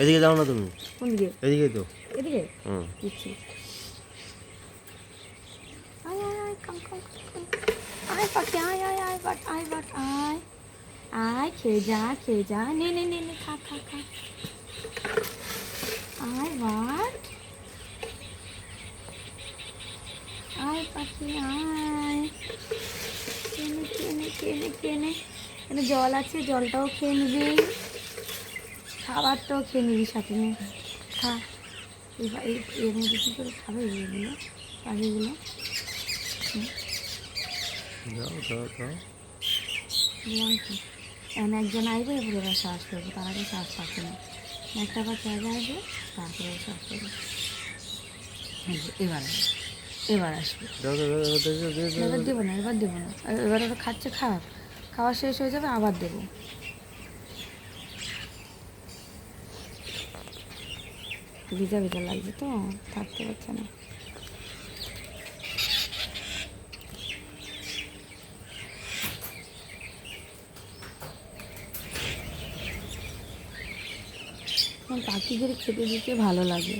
এদিকে যাও না তুমি। কোন দিকে? এদিকেই তো। এদিকে? হুম। দিচ্ছি। আয় আয় আয় কাম কাম কাম কাম। আয় পাখি আয় আয় আয় বাট আয় বাট আয়। আয় খেয়ে যা খেয়ে যা। নে নে নে নে খা খা খা। আয় বাট। আয় পাখি আয়। কেনে কেনে কেনে কেনে জল আছে জলটাও খেয়ে নিবি। খাবারটাও খেয়ে নিবি সাথে নে খা। এবার এই এর মধ্যে কী করে খাবে? এগুলো পাখিগুলো এখন একজন আসবে এবার এবার শ্বাস করব তার আগে শ্বাস পাচ্ছে না। একটা পাখি আগে আসবে তারপরে শ্বাস করবে এবার এবার আসবে। এবার দেবো না এবার দেবো না। এবার ওরা খাচ্ছে খাওয়া খাওয়া শেষ হয়ে যাবে আবার দেবো। ভিজা ভিজা লাগছে তো থাকতে পারছে না। পাখিদের খেতে দিতে ভালো লাগে।